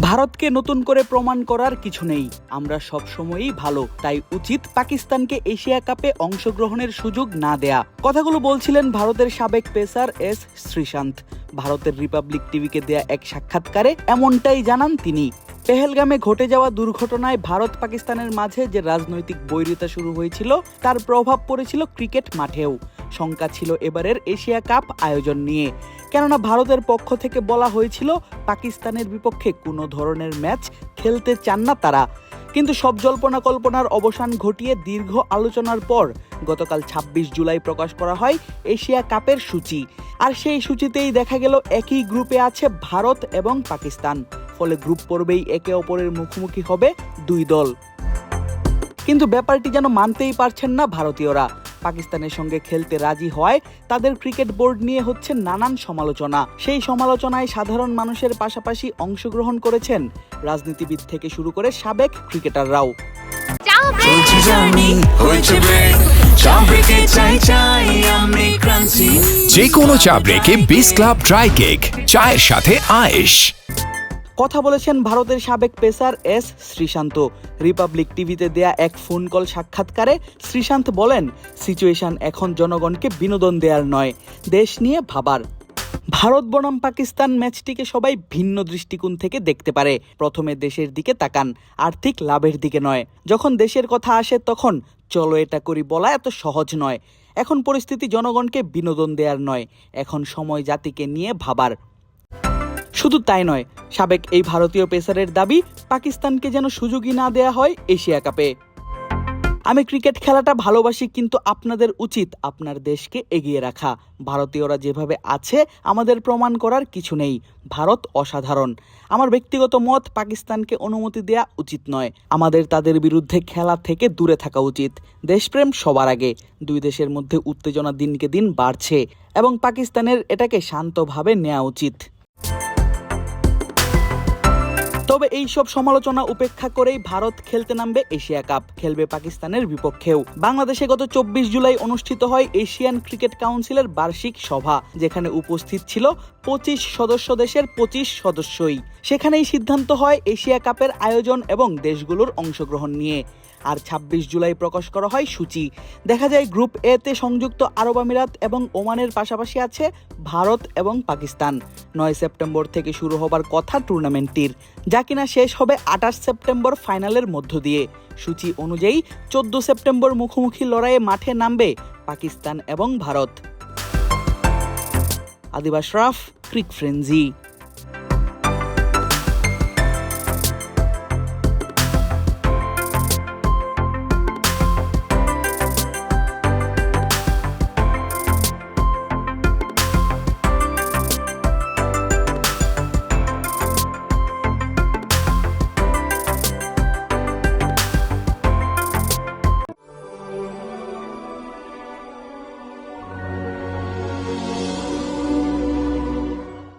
ভারতকে নতুন করে প্রমাণ করার কিছু নেই। আমরা সবসময়ই ভালো, তাই উচিত পাকিস্তানকে এশিয়া কাপে অংশগ্রহণের সুযোগ না দেয়া। কথাগুলো বলছিলেন ভারতের সাবেক পেসার এস শ্রীশান্ত। ভারতের রিপাবলিক টিভিকে দেয়া এক সাক্ষাৎকারে এমনটাই জানান তিনি। পেহেলগামে ঘটে যাওয়া দুর্ঘটনায় ভারত পাকিস্তানের মাঝে যে রাজনৈতিক বৈরিতা শুরু হয়েছিল, তার প্রভাব পড়েছিল ক্রিকেট মাঠেও। শঙ্কা ছিল এবারের এশিয়া কাপ আয়োজন নিয়ে। কেননা ভারতের পক্ষ থেকে বলা হয়েছিল, পাকিস্তানের বিপক্ষে কোনো ধরনের ম্যাচ খেলতে চান না তারা। কিন্তু সব জল্পনা কল্পনার অবসান ঘটিয়ে দীর্ঘ আলোচনার পর গতকাল ২৬ জুলাই প্রকাশ করা হয় এশিয়া কাপের সূচি। আর সেই সূচিতেই দেখা গেল, একই গ্রুপে আছে ভারত এবং পাকিস্তান। ফলে গ্রুপ পর্বেই একে অপরের মুখোমুখি হবে দুই দল। কিন্তু ব্যাপারটি যেন মানতেই পারছেন না ভারতীয়রা। পাকিস্তানের সঙ্গে খেলতে রাজি হয় তাদের ক্রিকেট বোর্ড নিয়ে হচ্ছে নানান সমালোচনা। সেই সমালোচনায় সাধারণ মানুষের পাশাপাশি অংশগ্রহণ করেছেন রাজনীতিবিদ থেকে শুরু করে সাবেক ক্রিকেটাররাও। যে কোনো চা ব্রেকে বিস ক্লাব ড্রাই কেক চায়ের সাথে আয়েশ। কথা বলেছেন ভারতের সাবেক পেসার এস শ্রীশান্ত। রিপাবলিক টিভিতে দেয়া এক ফোন কল সাক্ষাৎকারে শ্রীশান্ত বলেন, সিচুয়েশন এখন জনগণকে বিনোদন দেওয়ার নয়, দেশ নিয়ে ভাবার। ভারত, বনাম পাকিস্তান ম্যাচটিকে সবাই ভিন্ন দৃষ্টিকোণ থেকে দেখতে পারে। প্রথমে দেশের দিকে তাকান, আর্থিক লাভের দিকে নয়। যখন দেশের কথা আসে তখন, চলো এটা করি বলা এত সহজ নয়। এখন পরিস্থিতি জনগণকে বিনোদন দেওয়ার নয়। এখন সময় জাতিকে নিয়ে ভাবার। শুধু তাই নয়, সাবেক এই ভারতীয় পেসারের দাবি পাকিস্তানকে যেন সুযোগই না দেয়া হয় এশিয়া কাপে। আমি ক্রিকেট খেলাটা ভালোবাসি, কিন্তু আপনাদের উচিত আপনার দেশকে এগিয়ে রাখা। ভারতীয়রা যেভাবে আছে, আমাদের প্রমাণ করার কিছু নেই। ভারত অসাধারণ। আমার ব্যক্তিগত মত, পাকিস্তানকে অনুমতি দেয়া উচিত নয়। আমাদের তাদের বিরুদ্ধে খেলা থেকে দূরে থাকা উচিত। দেশপ্রেম সবার আগে। দুই দেশের মধ্যে উত্তেজনা দিনকে দিন বাড়ছে এবং পাকিস্তানের এটাকে শান্তভাবে নেওয়া উচিত। তবে এই সব সমালোচনা উপেক্ষা করেই ভারত খেলতে নামবে এশিয়া কাপ, খেলবে পাকিস্তানের বিপক্ষেও। বাংলাদেশে গত চব্বিশ জুলাই অনুষ্ঠিত হয় এশিয়ান ক্রিকেট কাউন্সিলের বার্ষিক সভা, যেখানে উপস্থিত ছিল পঁচিশ সদস্য দেশের পঁচিশ সদস্যই। সেখানেই সিদ্ধান্ত হয় এশিয়া কাপের আয়োজন এবং দেশগুলোর অংশগ্রহণ নিয়ে। আর ২৬ জুলাই প্রকাশ করা হয় সূচি। দেখা যায় গ্রুপ এ তে সংযুক্ত আরব আমিরাত এবং ওমানের পাশাপাশি আছে ভারত এবং পাকিস্তান। নয় সেপ্টেম্বর থেকে শুরু হবার কথা টুর্নামেন্টটির, যা কিনা শেষ হবে আঠাশ সেপ্টেম্বর ফাইনালের মধ্য দিয়ে। সূচি অনুযায়ী চোদ্দ সেপ্টেম্বর মুখোমুখি লড়াইয়ে মাঠে নামবে পাকিস্তান এবং ভারত। আদিবাস রাফ, ক্রিক ফ্রেঞ্জি